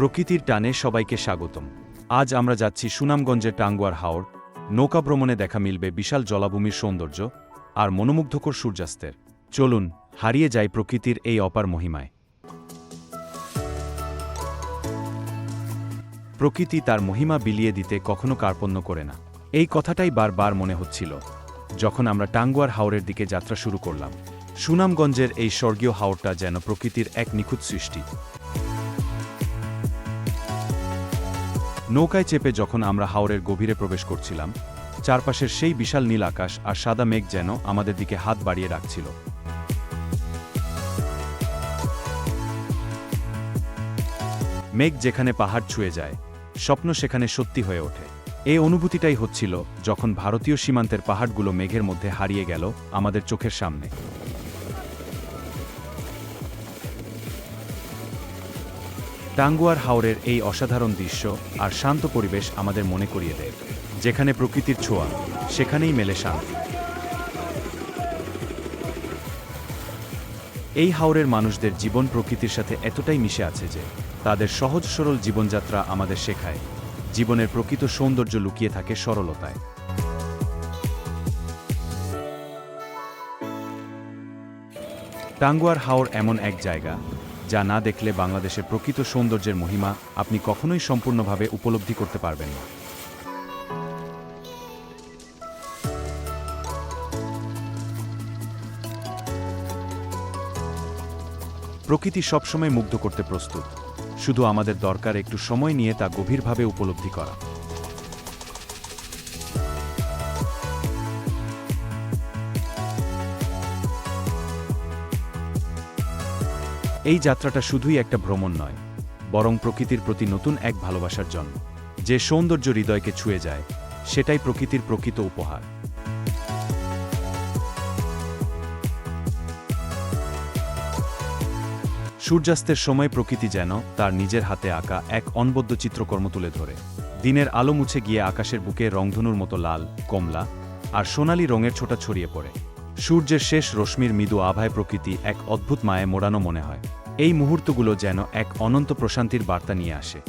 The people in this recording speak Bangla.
প্রকৃতির টানে সবাইকে স্বাগতম। আজ আমরা যাচ্ছি সুনামগঞ্জের টাঙ্গুয়ার হাওর, নৌকা ভ্রমণে দেখা মিলবে বিশাল জলাভূমির সৌন্দর্য আর মনোমুগ্ধকর সূর্যাস্তের। চলুন, হারিয়ে যাই প্রকৃতির এই অপার মহিমায়। প্রকৃতি তার মহিমা বিলিয়ে দিতে কখনো কার্পণ্য করে না। এই কথাটাই বারবার মনে হচ্ছিল যখন আমরা টাঙ্গুয়ার হাওরের দিকে যাত্রা শুরু করলাম। সুনামগঞ্জের এই স্বর্গীয় হাওরটা যেন প্রকৃতির এক নিখুঁত সৃষ্টি। নৌকায় চেপে যখন আমরা হাওরের গভীরে প্রবেশ করছিলাম, চারপাশের সেই বিশাল নীল আকাশ আর সাদা মেঘ যেন আমাদের দিকে হাত বাড়িয়ে রাখছিল। মেঘ যেখানে পাহাড় ছুঁয়ে যায়, স্বপ্ন সেখানে সত্যি হয়ে ওঠে। এই অনুভূতিটাই হচ্ছিল যখন ভারতীয় সীমান্তের পাহাড়গুলো মেঘের মধ্যে হারিয়ে গেল আমাদের চোখের সামনে। টাঙ্গুয়ার হাওরের এই অসাধারণ দৃশ্য আর শান্ত পরিবেশ আমাদের মনে করিয়ে দেয়, যেখানে প্রকৃতির ছোঁয়া, সেখানেই মেলে শান্তি। এই হাওরের মানুষদের জীবন প্রকৃতির সাথে এতটাই মিশে আছে যে, তাদের সহজ সরল জীবনযাত্রা আমাদের শেখায়, জীবনের প্রকৃত সৌন্দর্য লুকিয়ে থাকে সরলতায়। টাঙ্গুয়ার হাওর এমন এক জায়গা যা না দেখলে বাংলাদেশের প্রকৃত সৌন্দর্যের মহিমা আপনি কখনোই সম্পূর্ণভাবে উপলব্ধি করতে পারবেন না। প্রকৃতি সবসময় মুগ্ধ করতে প্রস্তুত। শুধু আমাদের দরকার একটু সময় নিয়ে তা গভীরভাবে উপলব্ধি করা। এই যাত্রাটা শুধুই একটা ভ্রমণ নয়, বরং প্রকৃতির প্রতি নতুন এক ভালোবাসার জন্ম। যে সৌন্দর্য হৃদয়কে ছুঁয়ে যায়, সেটাই প্রকৃতির প্রকৃত উপহার। সূর্যাস্তের সময় প্রকৃতি যেন তার নিজের হাতে আঁকা এক অনবদ্য চিত্রকর্ম তুলে ধরে। দিনের আলো মুছে গিয়ে আকাশের বুকে রংধনুর মতো লাল, কমলা আর সোনালি রঙের ছোটা ছড়িয়ে পড়ে। সূর্যের শেষ রশ্মির মৃদু আভায় প্রকৃতি এক অদ্ভুত মায়ে মোড়ানো মনে হয়। এই মুহূর্তগুলো যেন এক অনন্ত প্রশান্তির বার্তা নিয়ে আসে।